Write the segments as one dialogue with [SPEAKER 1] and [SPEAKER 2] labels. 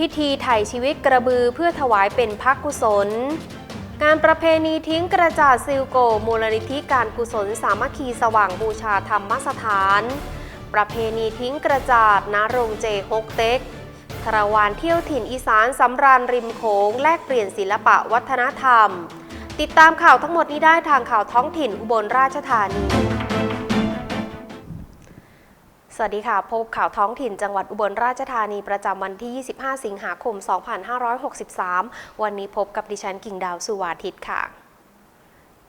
[SPEAKER 1] พิธีไถ่ชีวิตกระบือเพื่อถวายเป็นพักกุศล งานประเพณีทิ้งกระจาดซิลโก มูลนิธิการกุศลสามัคคีสว่างบูชาธรรมสถาน ประเพณีทิ้งกระจาดณโรงเจฮกเต็กคาราวานเที่ยวถิ่นอีสานสำราญริมโขงแลกเปลี่ยนศิลปะวัฒนธรรม ติดตามข่าวทั้งหมดนี้ได้ทางข่าวท้องถิ่นอุบลราชธานี วัสดีค่ะ พบข่าวท้องถิ่นจังหวัดอุบลราชธานีประจำวันที่ 25 สิงหาคม 2563 วันนี้พบกับดิฉันกิ่งดาวสุวาทิตค่ะ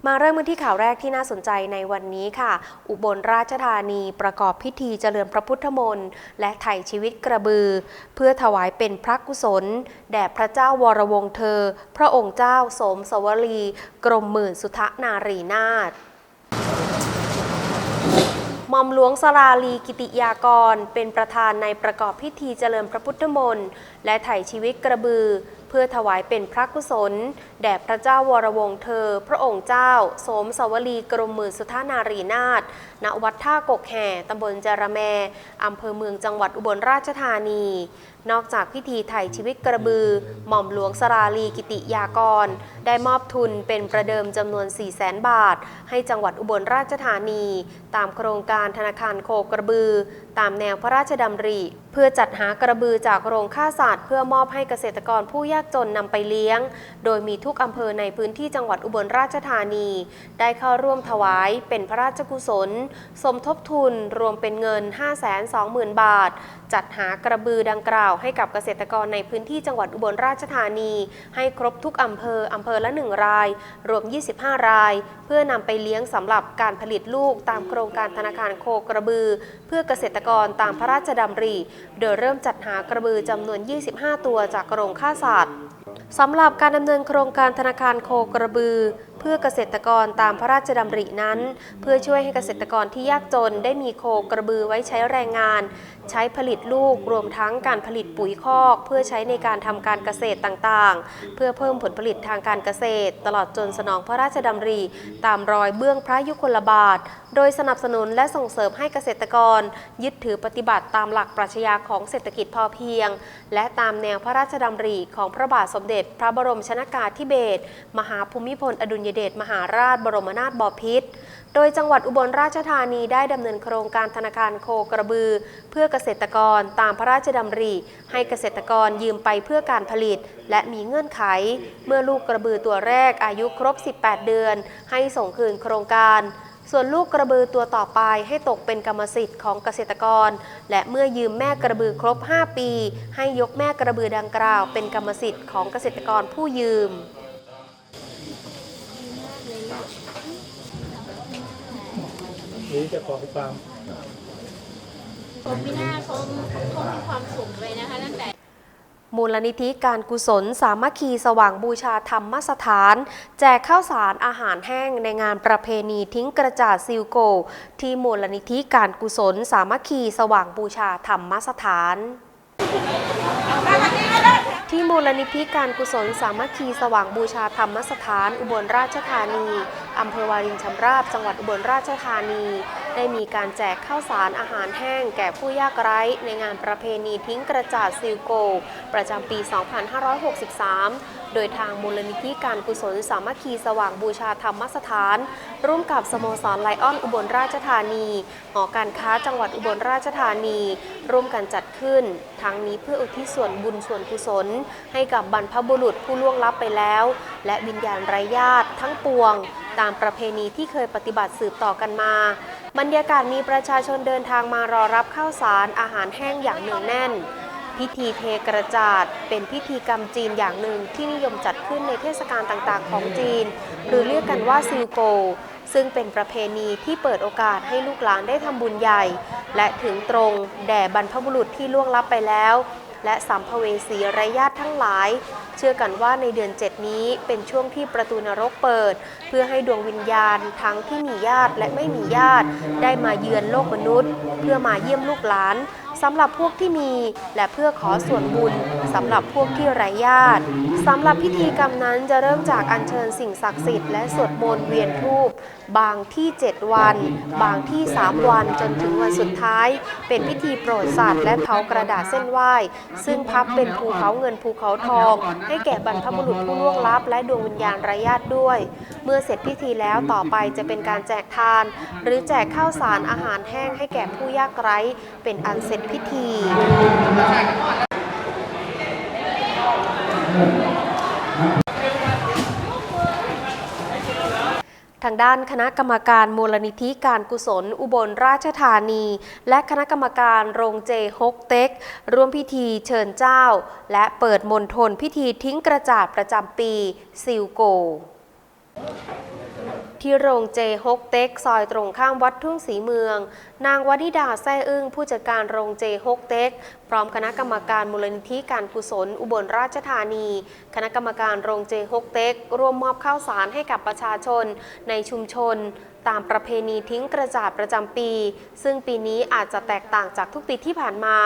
[SPEAKER 1] มาเริ่มกันที่ข่าวแรกที่น่าสนใจในวันนี้ค่ะ อุบลราชธานีประกอบพิธีเจริญพระพุทธมนต์และไถ่ชีวิตกระบือ เพื่อถวายเป็นพระกุศล แด่พระเจ้าวรวงเธอ พระองค์เจ้าสมสวรี กรมหมื่นสุทนารีนาถ มอมหลวงสราลีกิติยากร เป็นประธานในประกอบพิธีเจริญพระพุทธมนต์และไถ่ชีวิตกระบือ เพื่อถวายเป็นพระกุศล แด่พระเจ้าวรวงเธอ พระองค์เจ้าสมสวลีกรมหมื่นสุทนารีนาถณวัดท่ากกแห่ตำบลจาระแมอำเภอเมืองจังหวัดอุบลราชธานี นอกจากพิธีไถ่ชีวิตกระบือ หม่อมหลวงสราลีกิติยากร ได้มอบทุนเป็นประเดิมจำนวน 4 0 0แสนบาท ให้จังหวัดอุบลราชธานี ตามโครงการธนาคารโคกระบือ ตามแนวพระราชดำริ เพื่อจัดหากระบือจากโรงฆ่าสัตว์เพื่อมอบให้เกษตรกรผู้ยากจนนำไปเลี้ยง โดยมีทุกอำเภอในพื้นที่จังหวัดอุบลราชธานี ได้เข้าร่วมถวายเป็นพระราชกุศล สมทบทุนรวมเป็นเงิน 520,000 บาท จัดหากระบือดังกล่าวให้กับเกษตรกรในพื้นที่จังหวัดอุบลราชธานี ให้ครบทุกอำเภออำเภอละ 1 ราย รวม 25 ราย เพื่อนำไปเลี้ยงสำหรับการผลิตลูกตามโครงการธนาคารโคกระบือ เพื่อเกษตรกรตามพระราชดำริ โดยเริ่มจัดหากระบือจำนวน 25 ตัวจากโรงฆ่าสัตว์สำหรับการดำเนินโครงการธนาคารโคกระบือ เพื่อเกษตรกรตามพระราชดำรินั้น เพื่อช่วยให้เกษตรกรที่ยากจนได้มีโคกระบือไว้ใช้แรงงาน ใช้ผลิตลูกรวมทั้งการผลิตปุ๋ยคอก เพื่อใช้ในการทำการเกษตรต่างๆ เพื่อเพิ่มผลผลิตทางการเกษตร ตลอดจนสนองพระราชดำริ ตามรอยเบื้องพระยุคลบาท โดยสนับสนุนและส่งเสริมให้เกษตรกร ยึดถือปฏิบัติตามหลักปรัชญาของเศรษฐกิจพอเพียง และตามแนวพระราชดำริของพระบาทสมเด็จ พระบรมชนากาธิเบศรมหาภูมิพลอดุลยเดชมหาราชบรมนาถบพิตรโดยจังหวัดอุบลราชธานีได้ดำเนินโครงการธนาคารโคกระบือ เพื่อเกษตรกรตามพระราชดำริ ให้เกษตรกรยืมไปเพื่อการผลิต และมีเงื่อนไข เมื่อลูกกระบือตัวแรกอายุครบ 18 เดือน ให้ส่งคืนโครงการ ส่วนลูกกระบือตัวต่อไปให้ตกเป็นกรรมสิทธิ์ของเกษตรกร และเมื่อยืมแม่กระบือครบ 5 ปี ให้ยกแม่กระบือดังกล่าว เป็นกรรมสิทธิ์ของเกษตรกรผู้ยืม
[SPEAKER 2] นี่เจะของฟาร์ม
[SPEAKER 3] ผมไม่น่าเขาเขามีความสุขเลยนะคะตั้งแต่
[SPEAKER 1] มูลนิธิการกุศลสามัคคีสว่างบูชาธรรมสถาน แจกข้าวสารอาหารแห้งในงานประเพณีทิ้งกระจาดซิลโก ที่มูลนิธิการกุศลสามัคคีสว่างบูชาธรรมสถาน ที่มูลนิธิการกุศลสามัคคีสว่างบูชาธรรมสถาน อุบลราชธานี อำเภอวารินชำราบ จังหวัดอุบลราชธานี ได้มีการแจกข้าวสารอาหารแห้งแก่ผู้ยากไร้ในงานประเพณีทิ้งกระจาดซิลโก ประจำปี 2563 โดยทางมูลนิธิการกุศลสามัคคีสว่างบูชาธรรมสถาน ร่วมกับสโมสรไลออนอุบลราชธานีหอการค้าจังหวัดอุบลราชธานี ร่วมกันจัดขึ้น ทั้งนี้เพื่ออุทิศส่วนบุญส่วนกุศล ให้กับบรรพบุรุษผู้ล่วงลับไปแล้ว และวิญญาณไร้ญาติทั้งปวง ตามประเพณีที่เคยปฏิบัติสืบต่อกันมา บรรยากาศมีประชาชนเดินทางมารอรับข้าวสารอาหารแห้งอย่างเนืองแน่น พิธีเทกระจาด เป็นพิธีกรรมจีนอย่างหนึ่งที่นิยมจัดขึ้นในเทศกาลต่างๆ ของจีน หรือเรียกกันว่าซิลโก ซึ่งเป็นประเพณีที่เปิดโอกาสให้ลูกหลานได้ทำบุญใหญ่ และถึงตรงแด่บรรพบุรุษที่ล่วงลับไปแล้ว และสัมภเวสีร้ญาติทั้งหลาย ชื่อกันว่าในเดือน 7 นี้เป็นช่วงที่ประตูนรกเปิด เพื่อให้ดวงวิญญาณทั้งที่มีญาติและไม่มีญาติ ได้มาเยือนโลกมนุษย์ เพื่อมาเยี่ยมลูกหลาน สำหรับพวกที่มีและเพื่อขอส่วนบุญสำหรับพวกที่ไร้ญาติสำหรับพิธีกรรมนั้นจะเริ่มจากอัญเชิญสิ่งศักดิ์สิทธิ์และสวดมนต์เวียนธูปบางที่ 7 วัน บางที่ 3 วันจนถึงวันสุดท้าย เป็นพิธีโปรดสัตว์และเผากระดาษเส้นไหว้ ซึ่งพับเป็นภูเขาเงินภูเขาทอง ให้แก่บรรพบุรุษผู้ล่วงลับ และดวงวิญญาณไร้ญาติด้วย เมื่อเสร็จพิธีแล้วต่อไปจะเป็นการแจกทาน หรือแจกข้าวสารอาหารแห้งให้แก่ผู้ยากไร้ เป็นอันเสร็จพิธีทางด้านคณะกรรมการมูลนิธิการกุศล อุบลราชธานี และคณะกรรมการโรงเจฮกเต็ก ร่วมพิธีเชิญเจ้า และเปิดมณฑลพิธีทิ้งกระจาดประจำปีซิลโก ที่โรงเจฮกเต็กซอยตรงข้ามวัดทุ่งศรีเมือง นางวนิดาแซ่อึ้งผู้จัดการโรงเจฮกเต็ก พร้อมคณะกรรมการมูลนิธิการกุศล อุบลราชธานี คณะกรรมการโรงเจฮกเต็ก ร่วมมอบข้าวสารให้กับประชาชนในชุมชน ตามประเพณีทิ้งกระจาดประจำปี ซึ่งปีนี้อาจจะแตกต่างจากทุกปีที่ผ่านมา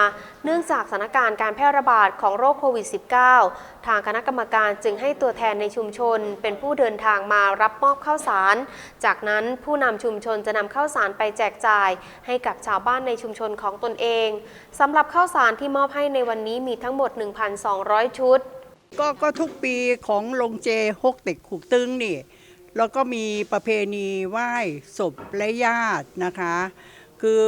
[SPEAKER 1] เนื่องจากสถานการณ์การแพร่ระบาดของโรคโควิด -19 ทางคณะกรรมการจึงให้ตัวแทนในชุมชน เป็นผู้เดินทางมารับมอบข้าวสาร จากนั้นผู้นำชุมชนจะนำข้าวสารไปแจกจ่าย ให้กับชาวบ้านในชุมชนของตนเองสำหรับข้าวสารที่มอบให้ในวันนี้มีทั้งหมด 1,200 ชุด
[SPEAKER 4] ก็ก็ทุกปีของลงเจฮกเต็กขุกตึงนี่ แล้วก็มีประเพณีไหว้ศพและญาตินะคะ คือ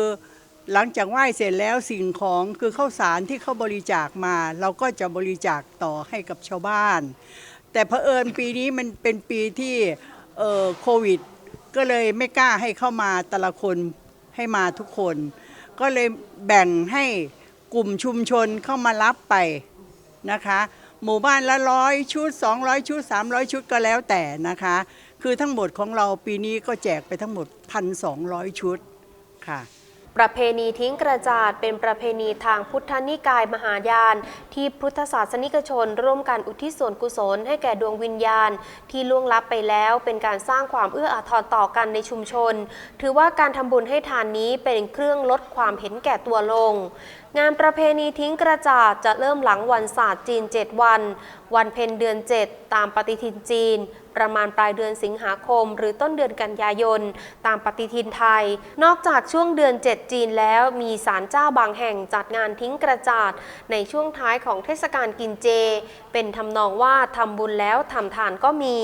[SPEAKER 4] หลังจากไหว้เสร็จแล้วสิ่งของคือข้าวสารที่เขาบริจาคมา เราก็จะบริจาคต่อให้กับชาวบ้าน แต่เผอิญปีนี้มันเป็นปีที่โควิด ก็เลยไม่กล้าให้เข้ามาแต่ละคนให้มาทุกคน ก็เลยแบ่งให้กลุ่มชุมชนเข้ามารับไปนะคะ หมู่บ้านละร้อยชุด 200 ชุด 300 ชุดก็แล้วแต่นะคะ คือทั้งหมดของเราปีนี้ก็แจกไปทั้งหมด 1,200 ชุดค่ะ
[SPEAKER 1] ประเพณีทิ้งกระจาดเป็นประเพณีทางพุทธนิกายมหายาน ที่พุทธศาสนิกชน ร่วมกันอุทิศส่วนกุศลให้แก่ดวงวิญญาณ ที่ล่วงลับไปแล้วเป็นการสร้างความเอื้ออาทรต่อกันในชุมชน ถือว่าการทำบุญให้ทานนี้เป็นเครื่องลดความเห็นแก่ตัวลงงานประเพณีทิ้งกระจาดจะเริ่มหลังวันศาสตร์จีน 7 วัน วันเพ็ญเดือน 7 ตามปฏิทินจีน ประมาณปลายเดือนสิงหาคม หรือต้นเดือนกันยายน ตามปฏิทินไทย นอกจากช่วงเดือน 7 จีนแล้วมีศาลเจ้าบางแห่งจัดงานทิ้งกระจาด ในช่วงท้ายของเทศกาลกินเจ เป็นทำนองว่าทำบุญแล้วทำทานก็มี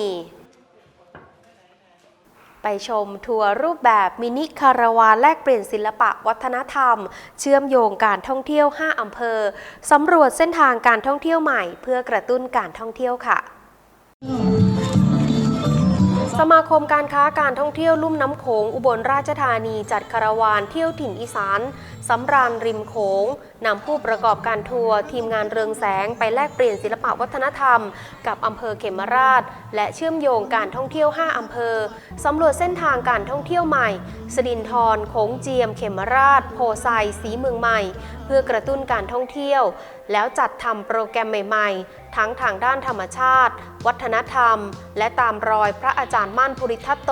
[SPEAKER 1] ไปชมทัวร์รูปแบบมินิคาราวานแลกเปลี่ยนศิลปะวัฒนธรรม เชื่อมโยงการท่องเที่ยว 5 อำเภอ สำรวจเส้นทางการท่องเที่ยวใหม่ เพื่อกระตุ้นการท่องเที่ยวค่ะ สมาคมการค้าการท่องเที่ยวลุ่มน้ำโขงอุบลราชธานีจัดคาราวานเที่ยวถิ่นอีสาน สำราญริมโขงนำผู้ประกอบการทัวร์ทีมงานเรืองแสงไปแลกเปลี่ยนศิลปะวัฒนธรรม กับอำเภอเขมราช และเชื่อมโยงการท่องเที่ยว 5 อำเภอสำรวจเส้นทางการท่องเที่ยวใหม่ สดินทรโขงเจียม เขมราช โพไซสีเมืองใหม่ เพื่อกระตุ้นการท่องเที่ยว แล้วจัดทำโปรแกรมใหม่ ๆ ทั้งทางด้านธรรมชาติ วัฒนธรรม และตามรอยพระอาจารย์มั่นภูริทัตโต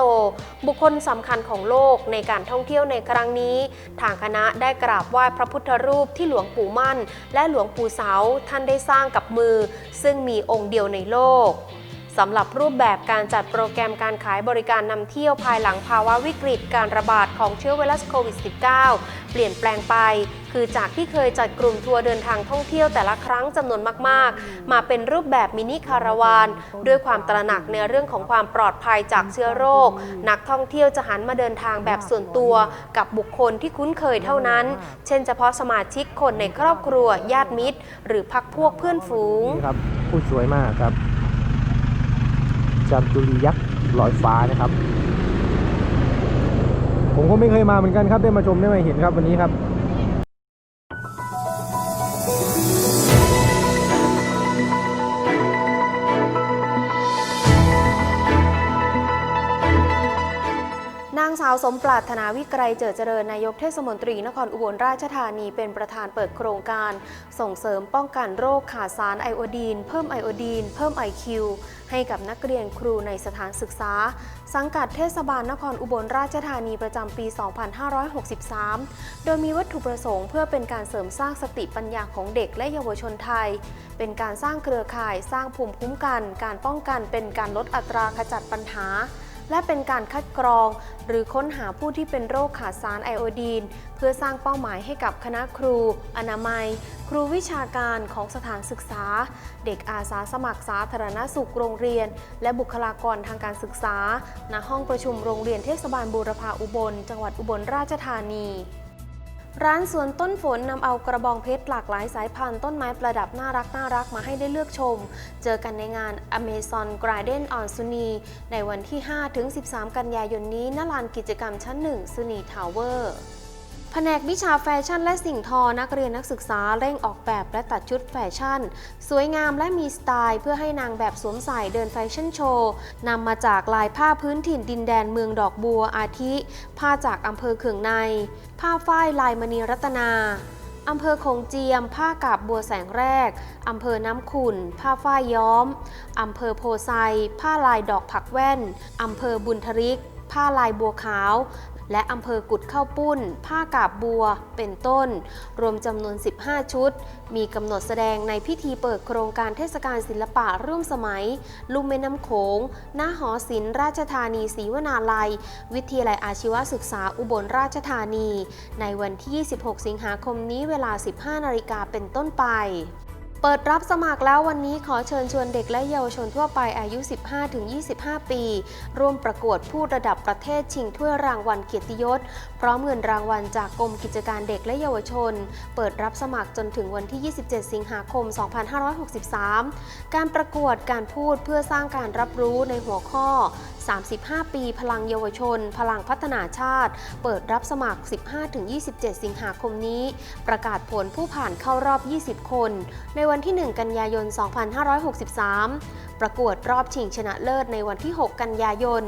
[SPEAKER 1] บุคคลสำคัญของโลกในการท่องเที่ยวในครั้งนี้ ทางคณะได้กราบไหว้พระพุทธรูปที่หลวงปู่มั่น และหลวงปู่เสาท่านได้สร้างกับมือ ซึ่งมีองค์เดียวในโลก สำหรับรูปแบบการจัดโปรแกรมการขายบริการนำเที่ยวภายหลังภาวะวิกฤตการระบาดของเชื้อไวรัสโควิด -19 เปลี่ยนแปลงไป คือจากที่เคยจัดกลุ่มทัวร์เดินทางท่องเที่ยวแต่ละครั้งจำนวนมาก ๆ มาเป็นรูปแบบมินิคาราวาน ด้วยความตระหนักในเรื่องของความปลอดภัยจากเชื้อโรค นักท่องเที่ยวจะหันมาเดินทางแบบส่วนตัว กับบุคคลที่คุ้นเคยเท่านั้น เช่น เฉพาะสมาชิกคนในครอบครัวญาติมิตร หรือพักพวกเพื่อนฝูง
[SPEAKER 5] ครับผู้สวยมากครับ จามจุรียักษ์ลอยฟ้านะครับ ผมก็ไม่เคยมาเหมือนกันครับได้มาชมได้มาเห็นครับวันนี้ครับา
[SPEAKER 1] งสาวสมปรารถนาวิกรัยเจิดเจริญนายกเทศมนตรีนครอุบลราชธานีเป็นประธานเปิดโครงการ ส่งเสริมป้องกันโรคขาดสารไอโอดีน เพิ่มไอโอดีน เพิ่มไอคิวให้กับนักเรียนครูในสถานศึกษา สังกัดเทศบาลนครอุบลราชธานีประจำปี 2563 โดยมีวัตถุประสงค์เพื่อเป็นการเสริมสร้างสติปัญญาของเด็กและเยาวชนไทย เป็นการสร้างเครือข่ายสร้างภูมิคุ้มกัน การป้องกันเป็นการลดอัตราขจัดปัญหา และเป็นการคัดกรอง หรือค้นหาผู้ที่เป็นโรคขาดสารไอโอดีน เพื่อสร้างเป้าหมายให้กับคณะครู อนามัย ครูวิชาการของสถานศึกษา เด็กอาสาสมัครสาธารณสุขโรงเรียน และบุคลากรทางการศึกษาณห้องประชุมโรงเรียนเทศบาลบูรพาอุบล จังหวัดอุบลราชธานี ร้านสวนต้นฝนนำเอากระบองเพชรหลากหลายสายพันธุ์ต้นไม้ประดับน่ารักน่ารักมาให้ได้เลือกชม เจอกันในงาน Amazon Garden on Suni ในวันที่ 5-13 กันยายนนี้ณลานกิจกรรมชั้น1 Suni Tower แผนกวิชาแฟชั่นและสิ่งทอ นักเรียนนักศึกษาเร่งออกแบบและตัดชุดแฟชั่น สวยงามและมีสไตล์ เพื่อให้นางแบบสวมใส่เดินแฟชั่นโชว์นำมาจากลายผ้าพื้นถิ่นดินแดนเมืองดอกบัวอาทิ ผ้าจากอำเภอเขืองใน ผ้าฝ้ายลายมณีรัตนาอำเภอคงเจียม ผ้ากาบบัวแสงแรก อำเภอน้ำขุ่น ผ้าฝ้ายย้อม อำเภอโพไซ ผ้าลายดอกผักแว่น อำเภอบุญทริก ผ้าลายบัวขาว และอำเภอกุดข้าวปุ้น ผ้ากาบบัว เป็นต้น รวมจำนวน 15 ชุด มีกำหนดแสดงในพิธีเปิดโครงการเทศกาลศิลปะร่วมสมัย ลุ่มแม่น้ำโขง หน้าหอศิลป์ราชธานีศรีวนาลัย วิทยาลัยอาชีวศึกษาอุบลราชธานี ในวันที่ 26 สิงหาคมนี้เวลา 15 นาฬิกาเป็นต้นไป เปิดรับสมัครแล้ววันนี้ขอเชิญชวนเด็กและเยาวชนทั่วไปอายุ 15-25 ปี ร่วมประกวดผู้ระดับประเทศชิงถ้วยรางวัลเกียรติยศ พร้อมเงินรางวัลจากกรมกิจการเด็กและเยาวชน เปิดรับสมัครจนถึงวันที่ 27 สิงหาคม 2563 การประกวดการพูดเพื่อสร้างการรับรู้ในหัวข้อ35 ปีพลังเยาวชน พลังพัฒนาชาติ เปิดรับสมัคร 15-27 สิงหาคมนี้ ประกาศผลผู้ผ่านเข้ารอบ 20 คน ในวันที่ 1 กันยายน 2563 ประกวดรอบชิงชนะเลิศในวันที่ 6 กันยายน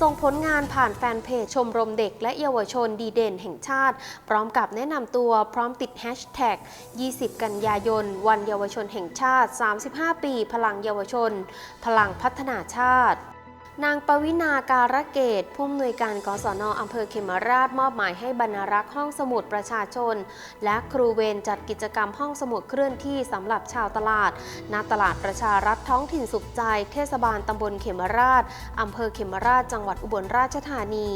[SPEAKER 1] ส่งผลงานผ่านแฟนเพจชมรมเด็กและเยาวชนดีเด่นแห่งชาติ พร้อมกับแนะนำตัวพร้อมติดแฮชแท็ก20 กันยายน วันเยาวชนแห่งชาติ 35 ปี พลังเยาวชน พลังพัฒนาชาติ นางปวินาการะเกต ผู้อำนวยการกศนอำเภอเขมราชมอบหมายให้บรรณารักษ์ห้องสมุดประชาชน และครูเวรจัดกิจกรรมห้องสมุดเคลื่อนที่สำหรับชาวตลาดณตลาดประชารัฐท้องถิ่นสุขใจ เทศบาลตำบลเขมราชอำเภอเขมราชจังหวัดอุบลราชธานี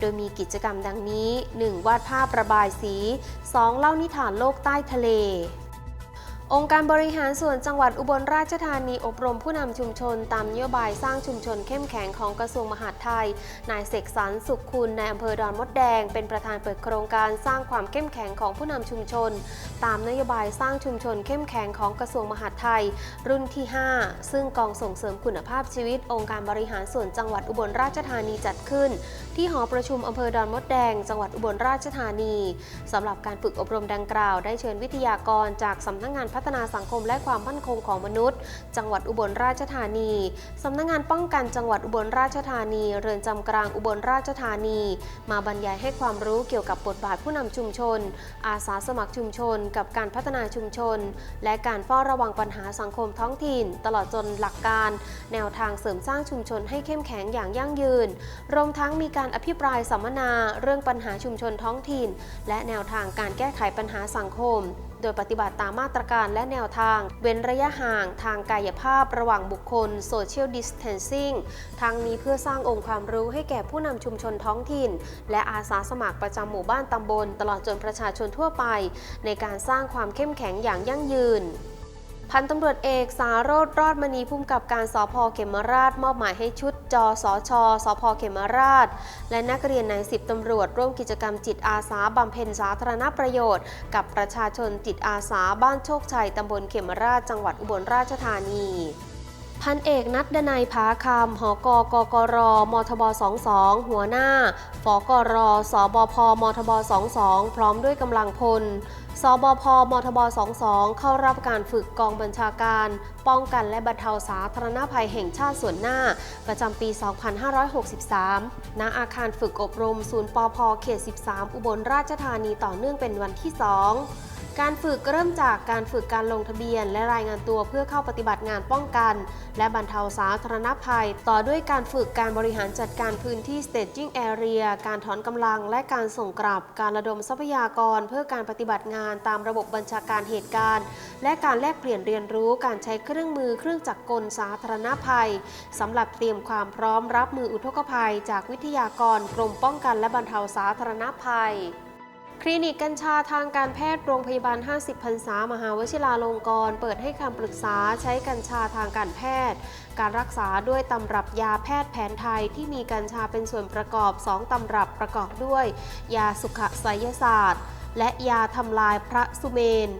[SPEAKER 1] โดยมีกิจกรรมดังนี้ 1. วาดภาพระบายสี 2. เล่านิทานโลกใต้ทะเล องค์การบริหารส่วนจังหวัดอุบลราชธานีอบรมผู้นำชุมชน ตามนโยบายสร้างชุมชนเข้มแข็งของกระทรวงมหาดไทย นายเสกสรรสุขคุณในอำเภอดอนมดแดง เป็นประธานเปิดโครงการสร้างความเข้มแข็งของผู้นำชุมชน ตามนโยบายสร้างชุมชนเข้มแข็งของกระทรวงมหาดไทย รุ่นที่ 5 ซึ่งกองส่งเสริมคุณภาพชีวิต องค์การบริหารส่วนจังหวัดอุบลราชธานีจัดขึ้น ที่หอประชุมอำเภอดอนมดแดง จังหวัดอุบลราชธานีสำหรับการฝึกอบรมดังกล่าว ได้เชิญวิทยากรจากสำนักงานพัฒนาสังคมและความมั่นคงของมนุษย์ จังหวัดอุบลราชธานีสำนักงานป้องกันจังหวัดอุบลราชธานี เรือนจำกลางอุบลราชธานี มาบรรยายให้ความรู้เกี่ยวกับบทบาทผู้นำชุมชน อาสาสมัครชุมชน กับการพัฒนาชุมชน และการเฝ้าระวังปัญหาสังคมท้องถิ่น ตลอดจนหลักการ แนวทางเสริมสร้างชุมชนให้เข้มแข็งอย่างยั่งยืน รวมทั้งมีการอภิปรายสัมมนาเรื่องปัญหาชุมชนท้องถิ่น และแนวทางการแก้ไขปัญหาสังคม โดยปฏิบัติตามมาตรการและแนวทาง เว้นระยะห่างทางกายภาพระหว่างบุคคล Social Distancing ทั้งนี้เพื่อสร้างองค์ความรู้ให้แก่ผู้นำชุมชนท้องถิ่น และอาสาสมัครประจำหมู่บ้านตำบล ตลอดจนประชาชนทั่วไป ในการสร้างความเข้มแข็งอย่างยั่งยืน พันตำรวจเอกสารโรธรอดมณีพุ่มกับการสพเขมราช มอบหมายให้ชุดจสชสพเขมราช และนักเรียนในสิบตำรวจร่วมกิจกรรมจิตอาสาบำเพ็ญสาธารณประโยชน์ กับประชาชนจิตอาสาบ้านโชคชัยตำบลเขมราช จังหวัดอุบลราชธานี พันเอกนัดดนัยผาคำหอกกกร มทบ 22 หัวหน้าฝกร สบพ มทบ 22 พร้อมด้วยกำลังพล สบพ มทบ 22 เข้ารับการฝึกกองบัญชาการ ป้องกันและบรรเทาสาธารณภัยแห่งชาติส่วนหน้า ประจำปี 2563 ณ อาคารฝึกอบรม ศูนย์ปพเขต 13 อุบลราชธานีต่อเนื่องเป็นวันที่ 2 การฝึกเริ่มจากการฝึกการลงทะเบียน และรายงานตัวเพื่อเข้าปฏิบัติงานป้องกัน และบรรเทาสาธารณภัย ต่อด้วยการฝึกการบริหารจัดการพื้นที่ staging area การถอนกำลังและการส่งกลับ การระดมทรัพยากร เพื่อการปฏิบัติงานตามระบบบัญชาการเหตุการณ์ และการแลกเปลี่ยนเรียนรู้การใช้เครื่องมือเครื่องจักรกลสาธารณภัยสำหรับเตรียมความพร้อมรับมืออุทกภัย จากวิทยากรกรมป้องกันและบรรเทาสาธารณภัย คลินิกกัญชาทางการแพทย์โรงพยาบาล 50พรรษามหาวชิราลงกรณ์เปิดให้คำปรึกษาใช้กัญชาทางการแพทย์ การรักษาด้วยตำรับยาแพทย์แผนไทยที่มีกัญชาเป็นส่วนประกอบ 2 ตำรับประกอบด้วย ยาสุขไสยศาสตร์ และยาทำลายพระสุเมน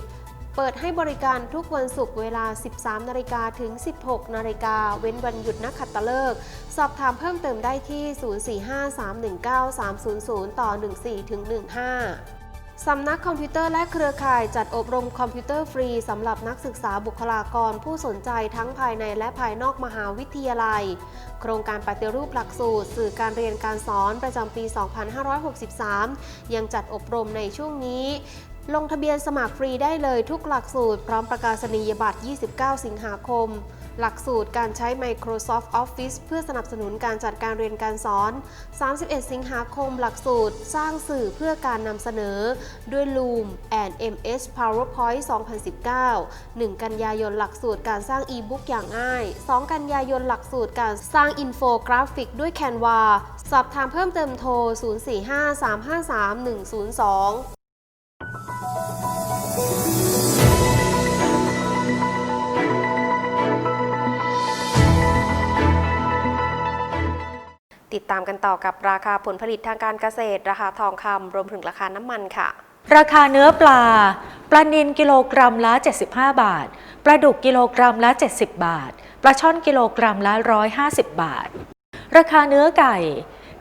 [SPEAKER 1] เปิดให้บริการทุกวันศุกร์เวลา 13 นาฬิกาถึง 16 นาฬิกา เว้นวันหยุดนักขัตฤกษ์สอบถามเพิ่มเติมได้ที่ 04531930ต่อ 14ถึง15สำนักคอมพิวเตอร์และเครือข่ายจัดอบรมคอมพิวเตอร์ฟรีสำหรับนักศึกษาบุคลากรผู้สนใจทั้งภายในและภายนอกมหาวิทยาลัย โครงการปฏิรูปหลักสูตร สื่อการเรียนการสอนประจำปี 2563 ยังจัดอบรมในช่วงนี้ ลงทะเบียนสมัครฟรีได้เลยทุกหลักสูตรพร้อมประกาศนียบัตร 29 สิงหาคม หลักสูตรการใช้ Microsoft Office เพื่อสนับสนุนการจัดการเรียนการสอน 31 สิงหาคม หลักสูตร สร้างสื่อเพื่อการนำเสนอ ด้วย Loom and MS PowerPoint 2019 1 กันยายนหลักสูตรการสร้างอีบุ๊กอย่างง่าย 2 กันยายนหลักสูตรการสร้างอินโฟกราฟิกด้วย Canva สอบถามเพิ่มเติมโทร 0453531102 ติดตามกันต่อกับราคาผลผลิตทางการเกษตร ราคาทองคำรวมถึงราคาน้ำมันค่ะ
[SPEAKER 6] ราคาเนื้อปลา ปลานิลกิโลกรัมละ 75 บาท ปลาดุกกิโลกรัมละ 70 บาท ปลาช่อนกิโลกรัมละ 150 บาท ราคาเนื้อไก่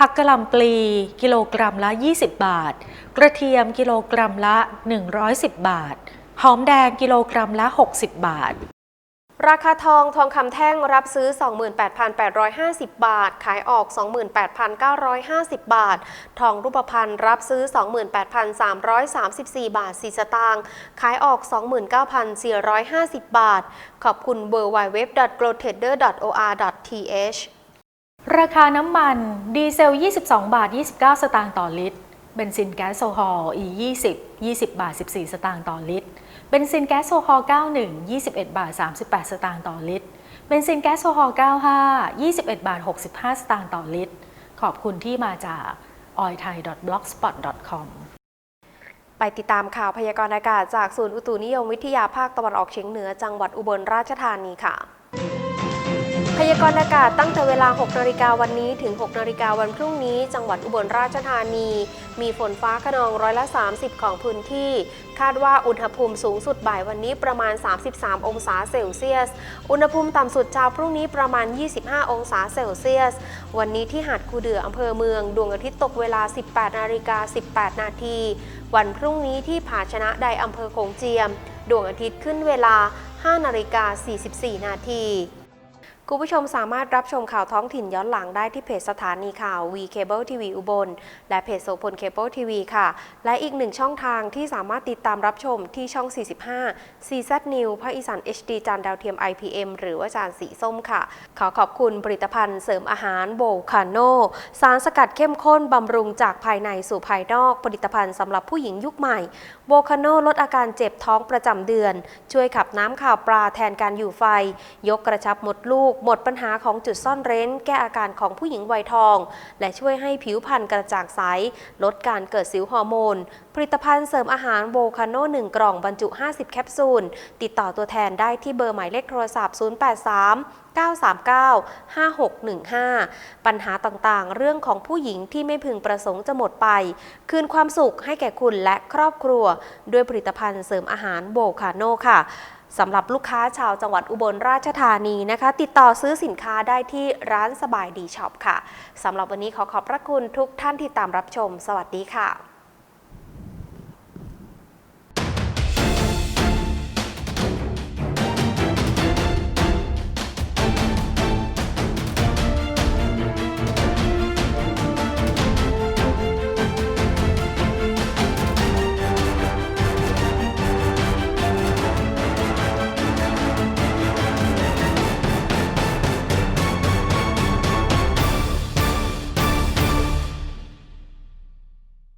[SPEAKER 6] ผักกะหล่ำปลีกิโลกรัมละ 20 บาท กระเทียมกิโลกรัมละ 110 บาท หอมแดงกิโลกรัมละ 60 บาท
[SPEAKER 1] ราคาทองทองคำแท่งรับซื้อ 28,850 บาท ขายออก 28,950 บาท ทองรูปพรรณรับซื้อ 28,334 บาท 4 สตางค์ ขายออก 29,450 บาท ขอบคุณ w w w g l o t r a d e r o r t h
[SPEAKER 6] ราคาน้ำมันดีเซล 22 บาท 29 สตางค์ต่อลิตร เบนซินแก๊สโซฮอล์ E20 20 บาท 14 สตางค์ต่อลิตร เบนซินแก๊สโซฮอล์ 91 21 บาท 38 สตางค์ต่อลิตร เบนซินแก๊สโซฮอล์ 95 21 บาท 65 สตางค์ต่อลิตร ขอบคุณที่มาจาก oilthai.blogspot.com
[SPEAKER 1] ไปติดตามข่าวพยากรณ์อากาศจากศูนย์อุตุนิยมวิทยาภาคตะวันออกเฉียงเหนือจังหวัดอุบลราชธานีค่ะ พยากรณ์อากาศตั้งแต่เวลา 6 นาฬิกาวันนี้ถึง 6 นาฬิกาวันพรุ่งนี้ จังหวัดอุบลราชธานี มีฝนฟ้าขนองร้อยละ 30 ของพื้นที่ คาดว่าอุณหภูมิสูงสุดบ่ายวันนี้ประมาณ 33 องศาเซลเซียส อุณหภูมิต่ำสุดเช้าพรุ่งนี้ประมาณ 25 องศาเซลเซียส วันนี้ที่หาดคูเดืออำเภอเมือง ดวงอาทิตย์ตกเวลา 18 นาฬิกา 18 นาที วันพรุ่งนี้ที่ผาชนะใดอำเภอโขงเจียม ดวงอาทิตย์ขึ้นเวลา 5 นาฬิกา 44 นาที คุณผู้ชมสามารถรับชมข่าวท้องถิ่นย้อนหลังได้ที่เพจสถานีข่าว V Cable TV อุบล และเพจโสพลเคเบิลทีวีค่ะ และอีกหนึ่งช่องทางที่สามารถติดตามรับชมที่ช่อง 45 CZ New ภาคอีสาน HD จานดาวเทียม IPM หรือว่าจานสีส้มค่ะ ขอขอบคุณผลิตภัณฑ์เสริมอาหารโบคาโน สารสกัดเข้มข้นบำรุงจากภายในสู่ภายนอก ผลิตภัณฑ์สำหรับผู้หญิงยุคใหม่โบคาโนลดอาการเจ็บท้องประจำเดือน ช่วยขับน้ำข่าวปลาแทนการอยู่ไฟ ยกกระชับมดลูกกหมดปัญหาของจุดซ่อนเร้น แก้อาการของผู้หญิงวัยทอง และช่วยให้ผิวพรรณกระจ่างใส ลดการเกิดสิวฮอร์โมน ผลิตภัณฑ์เสริมอาหารโวคาโน1กล่องบรรจุ 50 แคปซูล ติดต่อตัวแทนได้ที่เบอร์หมายเลขโทรศัพท์ 083 939 5615 ปัญหาต่างๆ เรื่องของผู้หญิงที่ไม่พึงประสงค์จะหมดไป คืนความสุขให้แก่คุณและครอบครัว ด้วยผลิตภัณฑ์เสริมอาหารโบคาโนค่ะ สำหรับลูกค้าชาวจังหวัดอุบลราชธานีนะคะ ติดต่อซื้อสินค้าได้ที่ร้านสบายดีช็อปค่ะสำหรับวันนี้ขอขอบพระคุณทุกท่านที่ตามรับชม สวัสดีค่ะ